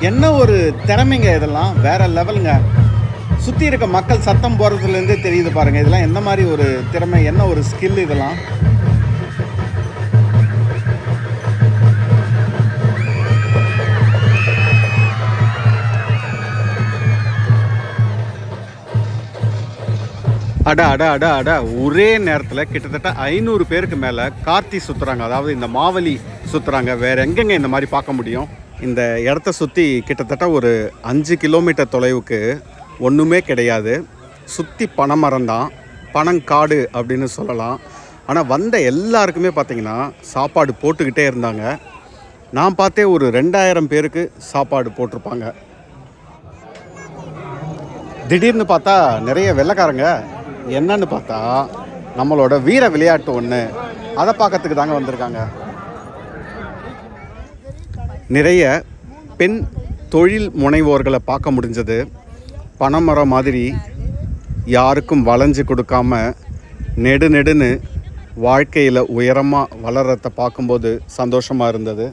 என்ன ஒரு திறமைங்க இதெல்லாம்? வேற லெவலுங்க. சுற்றி இருக்க மக்கள் சத்தம் போகிறதுலேருந்தே தெரியுது பாருங்கள் இதெல்லாம் எந்த மாதிரி ஒரு திறமை? என்ன ஒரு ஸ்கில் இதெல்லாம்? அட அட அட அட. ஒரே நேரத்தில் கிட்டத்தட்ட ஐநூறு பேருக்கு மேலே கார்த்தி சுற்றுறாங்க அதாவது இந்த மாவலி சுற்றுறாங்க வேறு எங்கெங்க இந்த மாதிரி பார்க்க முடியும்? இந்த இடத்த சுற்றி கிட்டத்தட்ட ஒரு அஞ்சு கிலோமீட்டர் தொலைவுக்கு ஒன்றுமே கிடையாது. சுற்றி பனைமரம் தான் பனங்காடு அப்படின்னு சொல்லலாம். ஆனால் வந்த எல்லாருக்குமே பார்த்தீங்கன்னா சாப்பாடு போட்டுக்கிட்டே இருந்தாங்க. நான் பார்த்தே ஒரு ரெண்டாயிரம் பேருக்கு சாப்பாடு போட்டிருப்பாங்க. திடீர்னு பார்த்தா நிறைய வெள்ளைக்காரங்க என்னன்னு பார்த்தா நம்மளோட வீர விளையாட்டு ஒன்று அதை பார்க்கறதுக்கு தாங்க வந்திருக்காங்க. நிறைய பெண் தொழில் முனைவோர்களை பார்க்க முடிஞ்சது. பனைமரம் மாதிரி யாருக்கும் வளைஞ்சு கொடுக்காம நெடு நெடுன்னு வாழ்க்கையில் உயரமாக வளர்றத பார்க்கும்போது சந்தோஷமாக இருந்தது.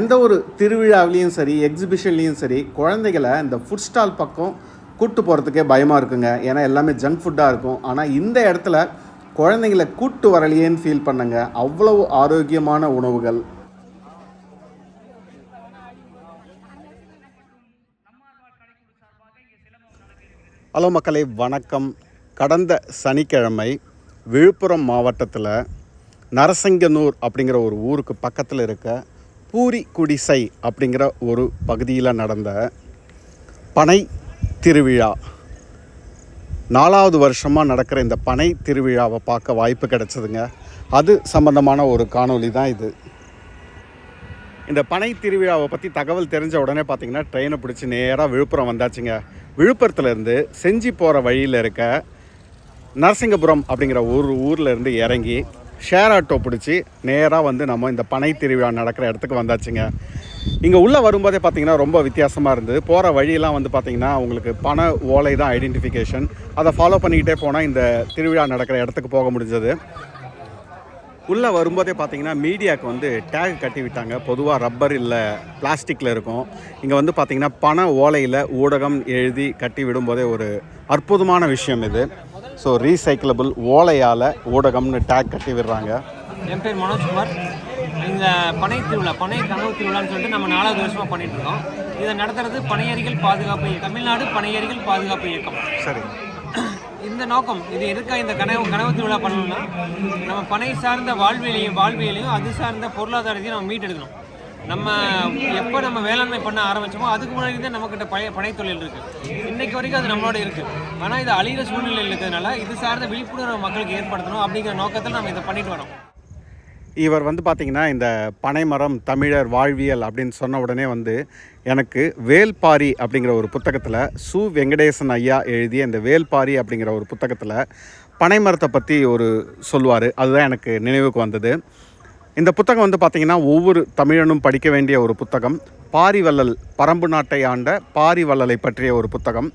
எந்த ஒரு திருவிழாவிலையும் சரி எக்ஸிபிஷன்லேயும் சரி குழந்தைகளை இந்த ஃபுட் ஸ்டால் பக்கம் கூட்டு போகிறதுக்கே பயமாக இருக்குங்க. ஏன்னா எல்லாமே ஜங்க் ஃபுட்டாக இருக்கும். ஆனால் இந்த இடத்துல குழந்தைங்களை கூட்டு வரலையேன்னு ஃபீல் பண்ணுங்க. அவ்வளவு ஆரோக்கியமான உணவுகள். ஹலோ மக்களை வணக்கம். கடந்த சனிக்கிழமை விழுப்புரம் மாவட்டத்தில் நரசிங்கனூர் அப்படிங்கிற ஒரு ஊருக்கு பக்கத்தில் இருக்க பூரி குடிசை அப்படிங்கிற ஒரு பகுதியில் நடந்த பனை திருவிழா. நாலாவது வருஷமாக நடக்கிற இந்த பனை திருவிழாவை பார்க்க வாய்ப்பு கிடைச்சதுங்க. அது சம்பந்தமான ஒரு காணொளி தான் இது. இந்த பனை திருவிழாவை பற்றி தகவல் தெரிஞ்ச உடனே பார்த்தீங்கன்னா ட்ரெயினை பிடிச்சி நேராக விழுப்புரம் வந்தாச்சுங்க. விழுப்புரத்துலேருந்து செஞ்சி போகிற வழியில் இருக்க நரசிங்கபுரம் அப்படிங்கிற ஒரு ஊரில் இருந்து இறங்கி ஷேர் ஆட்டோ பிடிச்சி நேராக வந்து நம்ம இந்த பனை திருவிழா நடக்கிற இடத்துக்கு வந்தாச்சுங்க. இங்கே உள்ளே வரும்போதே பார்த்தீங்கன்னா ரொம்ப வித்தியாசமாக இருந்தது. போகிற வழியெல்லாம் வந்து பார்த்திங்கன்னா உங்களுக்கு பண ஓலை தான் ஐடென்டிஃபிகேஷன் அதை ஃபாலோ பண்ணிக்கிட்டே போனால் இந்த திருவிழா நடக்கிற இடத்துக்கு போக முடிஞ்சது. உள்ளே வரும்போதே பார்த்தீங்கன்னா மீடியாவுக்கு வந்து டேக் கட்டி விட்டாங்க. பொதுவாக ரப்பர் இல்லை பிளாஸ்டிக்கில் இருக்கும். இங்கே வந்து பார்த்தீங்கன்னா பண ஓலையில் ஊடகம் எழுதி கட்டி விடும்போதே ஒரு அற்புதமான விஷயம் இது. ஸோ ரீசைக்கிளபிள் ஓலையால் ஊடகம்னு டேக் கட்டி விடுறாங்க. என் பேர் மனோஜ்குமார் இந்த பனை திருவிழா பனை கனவு திருவிழான்னு சொல்லிட்டு நம்ம நாலாவது வருஷமாக பண்ணிட்டு இருக்கோம். இதை நடத்துறது பனையறிகள் பாதுகாப்பு தமிழ்நாடு பனையறிகள் பாதுகாப்பு இயக்கம். சரி. இந்த நோக்கம் இது எதுக்காக இந்த கனவு கனவு திருவிழா பண்ணணும்னா நம்ம பனை சார்ந்த வாழ்வியலையும் வாழ்வியலையும் அது சார்ந்த பொருளாதாரத்தையும் நம்ம மீட்டெடுக்கணும். நம்ம எப்போ நம்ம வேளாண்மை பண்ண ஆரம்பிச்சோமோ அதுக்கு முன்னாடி தான் நம்மக்கிட்ட பழைய பனைத்தொழில் இருக்குது இன்றைக்கு வரைக்கும் அது நம்மளோட இருக்குது ஆனால் இது அழிகிற சூழ்நிலையில் இருக்கிறதுனால இது சார்ந்த விழிப்புணர்வு மக்களுக்கு ஏற்படுத்தணும் அப்படிங்கிற நோக்கத்தில் நம்ம இதை பண்ணிட்டு வரோம். இவர் வந்து பார்த்திங்கன்னா இந்த பனைமரம் தமிழர் வாழ்வியல் அப்படின்னு சொன்ன உடனே வந்து எனக்கு வேல்பாரி அப்படிங்கிற ஒரு புத்தகத்தில் சு. வெங்கடேசன் ஐயா எழுதிய இந்த வேல்பாரி அப்படிங்கிற ஒரு புத்தகத்தில் பனைமரத்தை பற்றி ஒரு சொல்லுவார். அதுதான் எனக்கு நினைவுக்கு வந்தது. இந்த புத்தகம் வந்து பார்த்திங்கன்னா ஒவ்வொரு தமிழனும் படிக்க வேண்டிய ஒரு புத்தகம். பாரிவள்ளல் பரம்பு நாட்டை ஆண்ட பாரிவள்ளலை பற்றிய ஒரு புத்தகம்.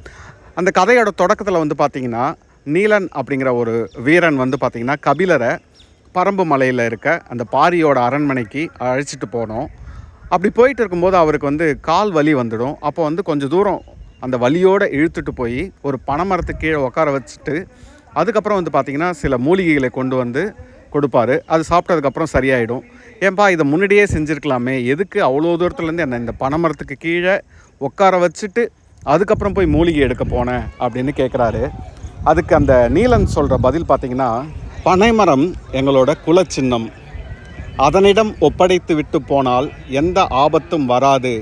அந்த கதையோட தொடக்கத்தில் வந்து பார்த்திங்கன்னா நீலன் அப்படிங்கிற ஒரு வீரன் வந்து பார்த்திங்கன்னா கபிலரை பரம்பு மலையில் இருக்க அந்த பாரியோட அரண்மனைக்கு அழைச்சிட்டு போனோம். அப்படி போயிட்டு இருக்கும்போது அவருக்கு வந்து கால் வலி வந்துடும். அப்போ வந்து கொஞ்சம் தூரம் அந்த வலியோடு இழுத்துட்டு போய் ஒரு பனைமரத்துக்கு கீழே உட்கார வச்சுட்டு அதுக்கப்புறம் வந்து பார்த்திங்கன்னா சில மூலிகைகளை கொண்டு வந்து கொடுப்பாரு. அது சாப்பிட்டதுக்கப்புறம் சரியாயிடும். ஏன்பா இதை முன்னாடியே செஞ்சுருக்கலாமே. எதுக்கு அவ்வளோ தூரத்துலேருந்து என்ன இந்த பனைமரத்துக்கு கீழே உட்கார வச்சுட்டு அதுக்கப்புறம் போய் மூலிகை எடுக்க போனேன் அப்படின்னு கேட்குறாரு அதுக்கு அந்த நீலன் சொல்கிற பதில் பார்த்தீங்கன்னா பனைமரம் எங்களோட குலச்சின்னம். அதனிடம் ஒப்படைத்து விட்டு போனால் எந்த ஆபத்தும் வராது.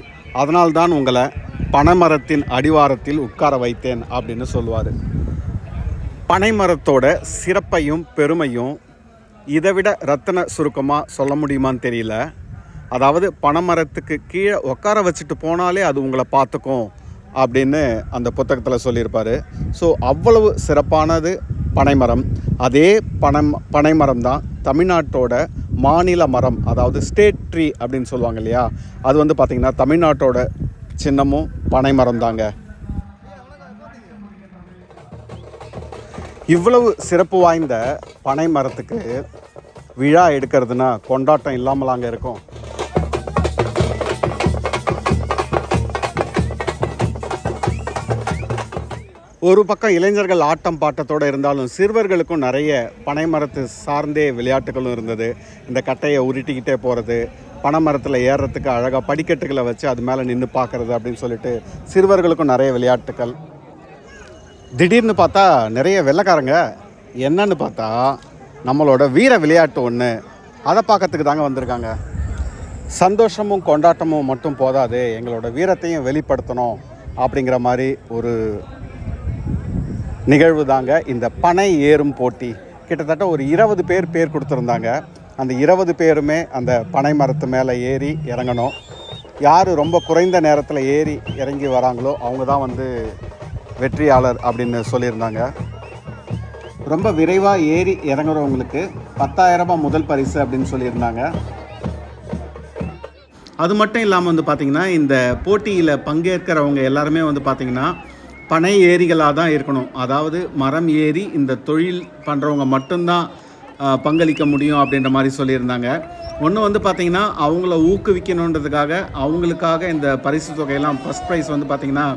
அதனால்தான் உங்களை பனைமரத்தின் அடிவாரத்தில் உட்கார வைத்தேன் அப்படின்னு சொல்லுவார். பனைமரத்தோட சிறப்பையும் பெருமையும் இதை விட ரத்தன சுருக்கமாக சொல்ல முடியுமான்னு தெரியல. அதாவது பனைமரத்துக்கு கீழே உட்கார வச்சுட்டு போனாலே அது உங்களை பார்த்துக்கும் அப்படின்னு அந்த புத்தகத்தில் சொல்லியிருப்பார். ஸோ அவ்வளவு சிறப்பானது பனைமரம். அதே பனம் பனைமரம் தான் தமிழ்நாட்டோட மாநில மரம். அதாவது ஸ்டேட் ட்ரீ அப்படின்னு சொல்லுவாங்க இல்லையா? அது வந்து பார்த்திங்கன்னா தமிழ்நாட்டோட சின்னமும் பனைமரம் தாங்க. இவ்வளவு சிறப்பு வாய்ந்த பனை மரத்துக்கு விழா எடுக்கிறதுனா கொண்டாட்டம் இல்லாமலாங்க அங்கே இருக்கும். ஒரு பக்கம் இளைஞர்கள் ஆட்டம் பாட்டத்தோடு இருந்தாலும் சிறுவர்களுக்கும் நிறைய பனைமரத்து சார்ந்தே விளையாட்டுகளும் இருந்தது. இந்த கட்டையை உருட்டிக்கிட்டே போகிறது பனைமரத்தில் ஏறுறதுக்கு அழகாக படிக்கட்டுகளை வச்சு அது மேலே நின்று பார்க்குறது அப்படின்னு சொல்லிட்டு சிறுவர்களுக்கும் நிறைய விளையாட்டுகள் திடீர்னு பார்த்தா நிறைய வெள்ளைக்காரங்க என்னன்னு பார்த்தா நம்மளோட வீர விளையாட்டு ஒன்று அதை பார்க்கறதுக்கு தாங்க வந்திருக்காங்க. சந்தோஷமும் கொண்டாட்டமும் மட்டும் போதாது எங்களோட வீரத்தையும் வெளிப்படுத்தணும் அப்படிங்கிற மாதிரி ஒரு நிகழ்வு தாங்க இந்த பனை ஏறும் போட்டி. கிட்டத்தட்ட ஒரு இருபது பேர் பேர் கொடுத்துருந்தாங்க. அந்த இருபது பேருமே அந்த பனை மரத்து மேலே ஏறி இறங்கணும். யார் ரொம்ப குறைந்த நேரத்தில் ஏறி இறங்கி வராங்களோ அவங்க தான் வந்து வெற்றியாளர் அப்படின்னு சொல்லியிருந்தாங்க. ரொம்ப விரைவாக ஏறி இறங்குறவங்களுக்கு பத்தாயிரரூபா முதல் பரிசு அப்படின்னு சொல்லியிருந்தாங்க. அது மட்டும் இல்லாமல் வந்து பார்த்திங்கன்னா இந்த போட்டியில் பங்கேற்கிறவங்க எல்லாருமே வந்து பார்த்திங்கன்னா பனை ஏரிகளாக தான் இருக்கணும். அதாவது மரம் ஏறி இந்த தொழில் பண்ணுறவங்க மட்டும்தான் பங்களிக்க முடியும் அப்படின்ற மாதிரி சொல்லியிருந்தாங்க. ஒன்று வந்து பார்த்திங்கன்னா அவங்கள ஊக்குவிக்கணுன்றதுக்காக அவங்களுக்காக இந்த பரிசு தொகையெல்லாம் ஃபஸ்ட் ப்ரைஸ் வந்து பார்த்திங்கன்னா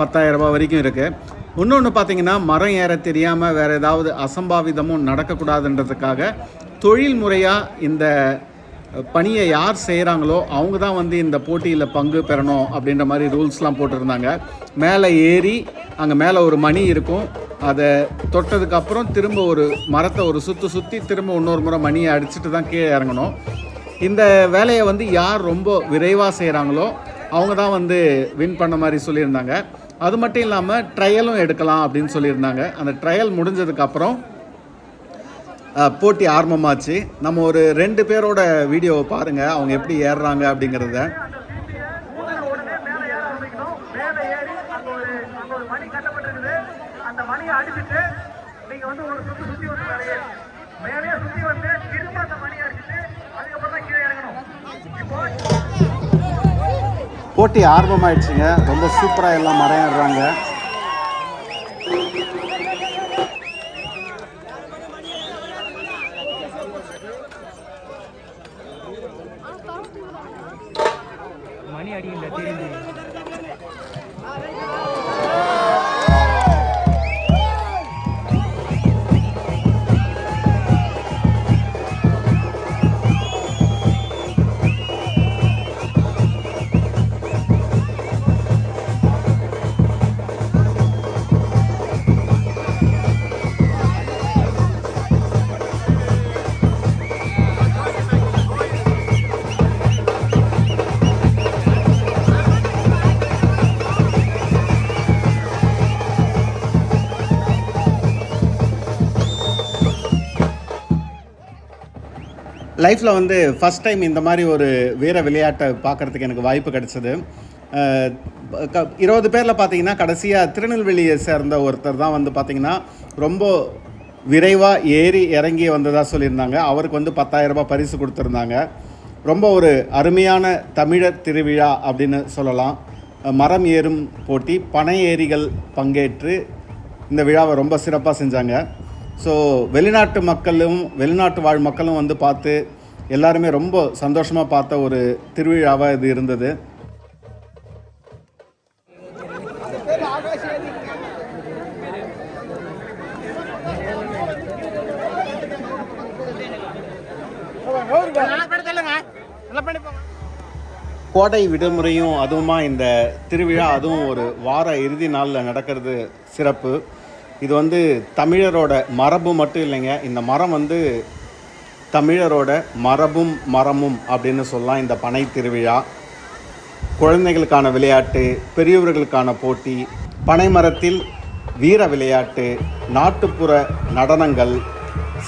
பத்தாயிரம் ரூபாய் வரைக்கும் இருக்குது இன்னொன்று பார்த்தீங்கன்னா மரம் ஏற தெரியாமல் வேறு ஏதாவது அசம்பாவிதமும் நடக்கக்கூடாதுன்றதுக்காக தொழில் முறையாக இந்த பணியை யார் செய்கிறாங்களோ அவங்க தான் வந்து இந்த போட்டியில் பங்கு பெறணும் அப்படின்ற மாதிரி ரூல்ஸ்லாம் போட்டிருந்தாங்க. மேலே ஏறி அங்கே மேலே ஒரு மணி இருக்கும். அதை தொட்டதுக்கப்புறம் திரும்ப ஒரு மரத்தை ஒரு சுற்றி சுற்றி திரும்ப இன்னொரு முறை மணியை அடிச்சுட்டு தான் கீழே இறங்கணும். இந்த வேலையை வந்து யார் ரொம்ப விரைவாக செய்கிறாங்களோ அவங்க தான் வந்து வின் பண்ண மாதிரி சொல்லியிருந்தாங்க. அது மட்டும் இல்லாமல் ட்ரையலும் எடுக்கலாம் அப்படின்னு சொல்லியிருந்தாங்க. அந்த ட்ரையல் முடிஞ்சதுக்கப்புறம் போட்டி ஆரம்பமாச்சு. நம்ம ஒரு ரெண்டு பேரோட வீடியோவை பாருங்கள் அவங்க எப்படி ஏறுறாங்க அப்படிங்கிறத. போட்டி ஆரம்பமாயிடுச்சுங்க. ரொம்ப சூப்பராக எல்லாம் மேலே லைஃப்பில் வந்து ஃபஸ்ட் டைம் இந்த மாதிரி ஒரு வீர விளையாட்டை பார்க்குறதுக்கு எனக்கு வாய்ப்பு கிடைச்சது. க- இருபது பேரில் பார்த்தீங்கன்னா கடைசியாக திருநெல்வேலியை சேர்ந்த ஒருத்தர் தான் வந்து பார்த்தீங்கன்னா ரொம்ப விரைவாக ஏறி இறங்கி வந்ததாக சொல்லியிருந்தாங்க. அவருக்கு வந்து 10000 ரூபாய் பரிசு கொடுத்துருந்தாங்க. ரொம்ப ஒரு அருமையான தமிழர் திருவிழா அப்படின்னு சொல்லலாம். மரம் ஏறும் போட்டி பனை ஏரிகள் பங்கேற்று இந்த விழாவை ரொம்ப சிறப்பாக செஞ்சாங்க. ஸோ வெளிநாட்டு மக்களும் வெளிநாட்டு வாழ் மக்களும் வந்து பார்த்து எல்லாருமே ரொம்ப சந்தோஷமாக பார்த்த ஒரு திருவிழாவாக இது இருந்தது. கோடை விடுமுறையும் அதுவுமா இந்த திருவிழா அதுவும் ஒரு வார இறுதி நாளில் நடக்கிறது சிறப்பு. இது வந்து தமிழரோட மரபு மட்டும் இல்லைங்க. இந்த மரம் வந்து தமிழரோட மரபும் மரமும் அப்படின்னு சொல்லலாம் இந்த பனை திருவிழா. குழந்தைகளுக்கான விளையாட்டு பெரியவர்களுக்கான போட்டி பனை மரத்தில் வீர விளையாட்டு நாட்டுப்புற நடனங்கள்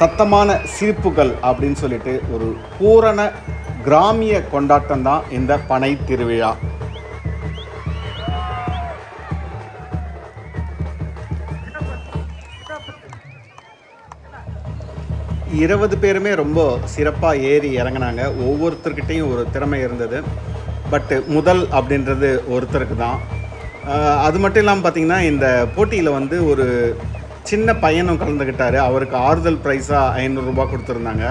சத்தமான சிரிப்புகள் அப்படின்னு சொல்லிட்டு ஒரு பூரண கிராமிய கொண்டாட்டம் தான் இந்த பனை திருவிழா. இருபது பேருமே ரொம்ப சிறப்பாக ஏறி இறங்குனாங்க. ஒவ்வொருத்தர்கிட்டையும் ஒரு திறமை இருந்தது. பட்டு முதல் அப்படின்றது ஒருத்தருக்கு தான். அது மட்டும் இல்லாமல் பார்த்தீங்கன்னா இந்த போட்டியில் வந்து ஒரு சின்ன பையனும் கலந்துக்கிட்டார் அவருக்கு ஆறுதல் ப்ரைஸாக ஐநூறுரூபா கொடுத்துருந்தாங்க.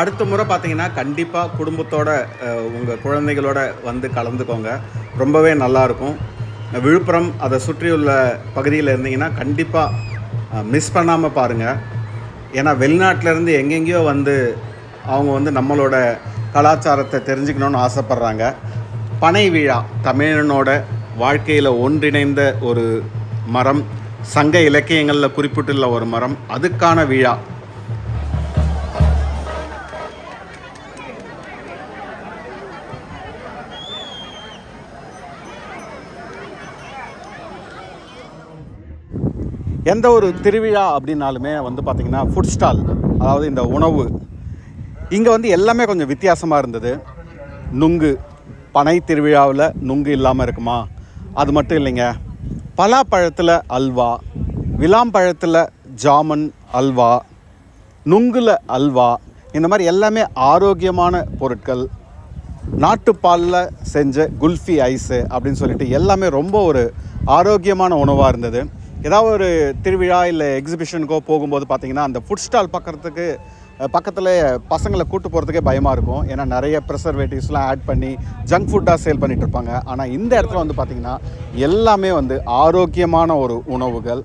அடுத்த முறை பார்த்தீங்கன்னா கண்டிப்பாக குடும்பத்தோட உங்கள் குழந்தைகளோட வந்து கலந்துக்கோங்க. ரொம்பவே நல்லாயிருக்கும் விழுப்புரம் அதை சுற்றியுள்ள பகுதியில் இருந்தீங்கன்னா கண்டிப்பாக மிஸ் பண்ணாமல் பாருங்கள் ஏன்னா வெளிநாட்டிலேருந்து எங்கெங்கேயோ வந்து அவங்க வந்து நம்மளோட கலாச்சாரத்தை தெரிஞ்சுக்கணுன்னு ஆசைப்பட்றாங்க. பனை விழா தமிழனோட வாழ்க்கையில் ஒன்றிணைந்த ஒரு மரம் சங்க இலக்கியங்களில் குறிப்பிட்டுள்ள ஒரு மரம் அதுக்கான விழா. எந்த ஒரு திருவிழா அப்படின்னாலுமே வந்து பார்த்திங்கன்னா ஃபுட் ஸ்டால் அதாவது இந்த உணவு இங்கே வந்து எல்லாமே கொஞ்சம் வித்தியாசமாக இருந்தது. நுங்கு பனை திருவிழாவில் நுங்கு இல்லாமல் இருக்குமா? அது மட்டும் இல்லைங்க. பலாப்பழத்தில் அல்வா விளாம்பழத்தில் ஜாமன் அல்வா நுங்குல அல்வா இந்த மாதிரி எல்லாமே ஆரோக்கியமான பொருட்கள். நாட்டுப்பாலில் செஞ்ச குல்ஃபி ஐஸு அப்படின்னு சொல்லிட்டு எல்லாமே ரொம்ப ஒரு ஆரோக்கியமான உணவாக இருந்தது. ஏதாவது ஒரு திருவிழா இல்லை எக்ஸிபிஷனுக்கோ போகும்போது பார்த்தீங்கன்னா அந்த ஃபுட் ஸ்டால் பார்க்குறதுக்கு பக்கத்தில் பசங்களை கூட்டு போகிறதுக்கே பயமாக இருக்கும். ஏன்னா நிறைய ப்ரிசர்வேட்டிவ்ஸ்லாம் ஆட் பண்ணி ஜங்க் ஃபுட்டாக சேல் பண்ணிகிட்ருப்பாங்க இருப்பாங்க. ஆனால் இந்த இடத்துல வந்து பார்த்திங்கன்னா எல்லாமே வந்து ஆரோக்கியமான ஒரு உணவுகள்.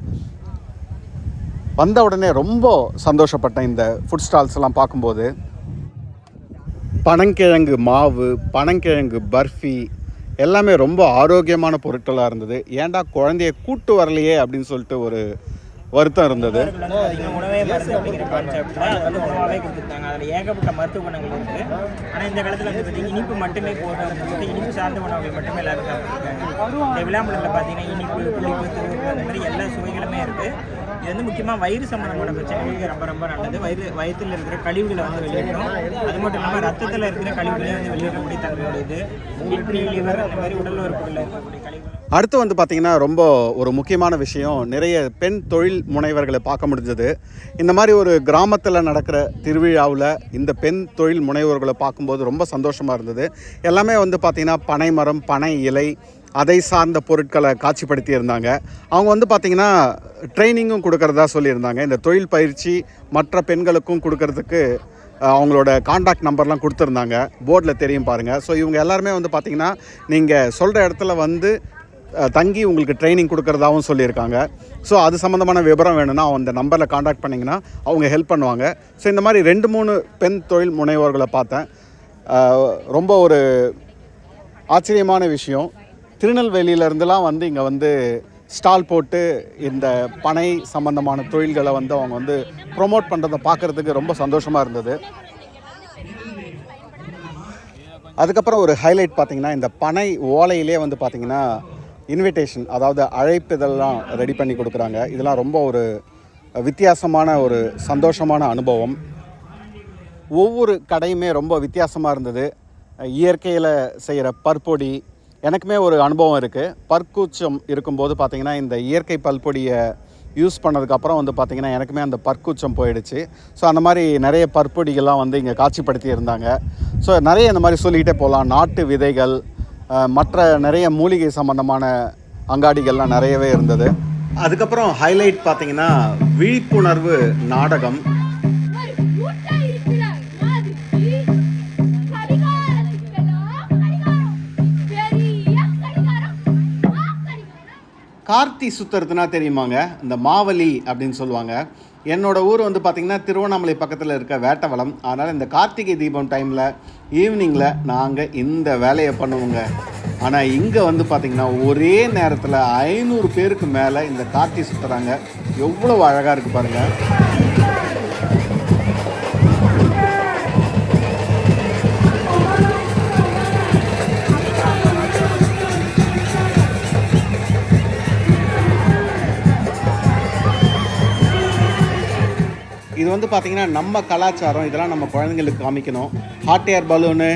வந்த உடனே ரொம்ப சந்தோஷப்பட்டேன் இந்த ஃபுட் ஸ்டால்ஸ்லாம் பார்க்கும்போது பனங்கிழங்கு மாவு பனங்கிழங்கு பர்ஃபி எல்லாமே ரொம்ப ஆரோக்கியமான பொருட்களாக இருந்தது ஏன்டா குழந்தைய கூட்டு வரலையே அப்படின்னு சொல்லிட்டு ஒரு வருத்தம் இருந்தது வந்து பார்த்தீங்கன்னா உணவே மருந்து அப்படிங்கிற கான்செப்ட்ல வந்து உணவாகவே கொடுத்துருக்காங்க அதில் ஏகப்பட்ட மருத்துவ குணங்கள் இருக்கு ஆனால் இந்த காலத்தில் வந்து பார்த்தீங்கன்னா இனிப்பு மட்டுமே போடுறது சொல்லிட்டு இனிப்பு சார்ந்த உணவுகள் மட்டுமே எல்லாரும் சாப்பிட்டுருக்காங்க இந்த விழாமலத்தில் பார்த்தீங்கன்னா இனிப்பு புளிப்பு அந்த மாதிரி எல்லா சுவைகளுமே இருக்குது இது வந்து முக்கியமாக வயிறு சம்மந்தமான பிரச்சனைகளுக்கு ரொம்ப ரொம்ப நல்லது. வயிறு வயிற்றில் இருக்கிற கழிவுகளை வந்து வெளியேற்றும் அது மட்டும் இல்லாமல் ரத்தத்தில் இருக்கிற கழிவுகளையும் வந்து வெளியேற்றக்கூடிய தன்மையுடையது கிட்னி லிவர் அந்த மாதிரி உடல் உறுப்புகளில் இருக்கக்கூடிய கழிவுகள். அடுத்து வந்து பார்த்திங்கன்னா ரொம்ப ஒரு முக்கியமான விஷயம். நிறைய பெண் தொழில் முனைவர்களை பார்க்க முடிஞ்சது. இந்த மாதிரி ஒரு கிராமத்தில் நடக்கிற திருவிழாவில் இந்த பெண் தொழில் முனைவோர்களை பார்க்கும்போது ரொம்ப சந்தோஷமாக இருந்தது. எல்லாமே வந்து பார்த்திங்கன்னா பனை மரம் பனை இலை அதை சார்ந்த பொருட்களை காட்சிப்படுத்தி இருந்தாங்க அவங்க வந்து பார்த்திங்கன்னா ட்ரைனிங்கும் கொடுக்கறதா சொல்லியிருந்தாங்க. இந்த தொழில் பயிற்சி மற்ற பெண்களுக்கும் கொடுக்கறதுக்கு அவங்களோட காண்டாக்ட் நம்பர்லாம் கொடுத்துருந்தாங்க. போர்டில் தெரியும் பாருங்கள் ஸோ இவங்க எல்லாருமே வந்து பார்த்திங்கன்னா நீங்கள் சொல்கிற இடத்துல வந்து தங்கி உங்களுக்கு ட்ரைனிங் கொடுக்குறதாகவும் சொல்லியிருக்காங்க. ஸோ அது சம்மந்தமான விவரம் வேணும்னா அந்த நம்பரில் காண்டாக்ட் பண்ணிங்கன்னா அவங்க ஹெல்ப் பண்ணுவாங்க. ஸோ இந்த மாதிரி ரெண்டு மூணு பெண் தொழில் முனைவோர்களை பார்த்தேன். ரொம்ப ஒரு ஆச்சரியமான விஷயம். திருநெல்வேலியில இருந்துலாம் வந்து இங்கே வந்து ஸ்டால் போட்டு இந்த பனை சம்பந்தமான தொழில்களை வந்து அவங்க வந்து ப்ரொமோட் பண்ணுறதை பார்க்குறதுக்கு ரொம்ப சந்தோஷமாக இருந்தது. அதுக்கப்புறம் ஒரு ஹைலைட் பார்த்தீங்கன்னா இந்த பனை ஓலையிலே வந்து பார்த்திங்கன்னா இன்விடேஷன் அதாவது அழைப்பிதழ்லாம் ரெடி பண்ணி கொடுக்குறாங்க. இதெல்லாம் ரொம்ப ஒரு வித்தியாசமான ஒரு சந்தோஷமான அனுபவம். ஒவ்வொரு கடையுமே ரொம்ப வித்தியாசமாக இருந்தது. இயற்கையில் செய்கிற பற்பொடி எனக்குமே ஒரு அனுபவம் இருக்குது பற்கூச்சம் இருக்கும்போது பார்த்திங்கன்னா இந்த இயற்கை பல்பொடியை யூஸ் பண்ணதுக்கப்புறம் வந்து பார்த்திங்கன்னா எனக்குமே அந்த பற்கூச்சம் போயிடுச்சு. ஸோ அந்த மாதிரி நிறைய பற்பொடிகள்லாம் வந்து இங்கே காட்சிப்படுத்தி இருந்தாங்க. ஸோ நிறைய இந்த மாதிரி சொல்லிக்கிட்டே போகலாம். நாட்டு விதைகள் மற்ற நிறைய மூலிகை சம்பந்தமான அங்காடிகள்லாம் நிறையவே இருந்தது. அதுக்கப்புறம் ஹைலைட் பார்த்திங்கன்னா விழிப்புணர்வு நாடகம். கார்த்தி சுத்துறதுனா தெரியுமாங்க? இந்த மாவலி அப்படின்னு சொல்லுவாங்க. என்னோடய ஊர் வந்து பார்த்திங்கன்னா திருவண்ணாமலை பக்கத்தில் இருக்க வேட்டவளம். அதனால் இந்த கார்த்திகை தீபம் டைமில் ஈவினிங்கில் நாங்கள் இந்த வேலையை பண்ணுவோங்க. ஆனால் இங்கே வந்து பார்த்திங்கன்னா ஒரே நேரத்தில் ஐநூறு பேருக்கு மேலே இந்த கார்த்தி சுற்றுறாங்க எவ்வளோ அழகாக இருக்குது பாருங்கள் இது வந்து பார்த்திங்கன்னா நம்ம கலாச்சாரம் இதெல்லாம் நம்ம குழந்தைங்களுக்கு காமிக்கணும். Hot air balloon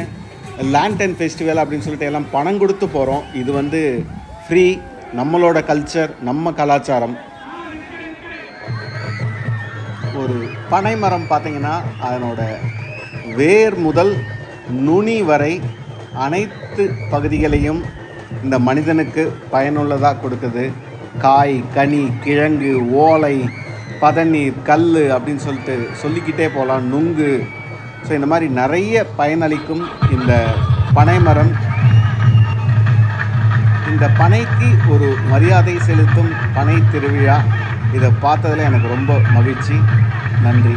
lantern festival அப்படின்னு சொல்லிட்டு எல்லாம் பணம் கொடுத்து போகிறோம் இது வந்து ஃப்ரீ நம்மளோட கல்ச்சர் நம்ம கலாச்சாரம். ஒரு பனை மரம் பார்த்திங்கன்னா அதனோட வேர் முதல் நுனி வரை அனைத்து பகுதிகளையும் இந்த மனிதனுக்கு பயனுள்ளதாக கொடுக்குது. காய் கனி கிழங்கு ஓலை பதநீர் கல் அப்படின்னு சொல்லிட்டு சொல்லிக்கிட்டே போகலாம். நுங்கு. ஸோ இந்த மாதிரி நிறைய பயனளிக்கும் இந்த பனைமரம். இந்த பனைக்கு ஒரு மரியாதை செலுத்தும் பனை திருவிழா. இதை பார்த்ததில் எனக்கு ரொம்ப மகிழ்ச்சி. நன்றி.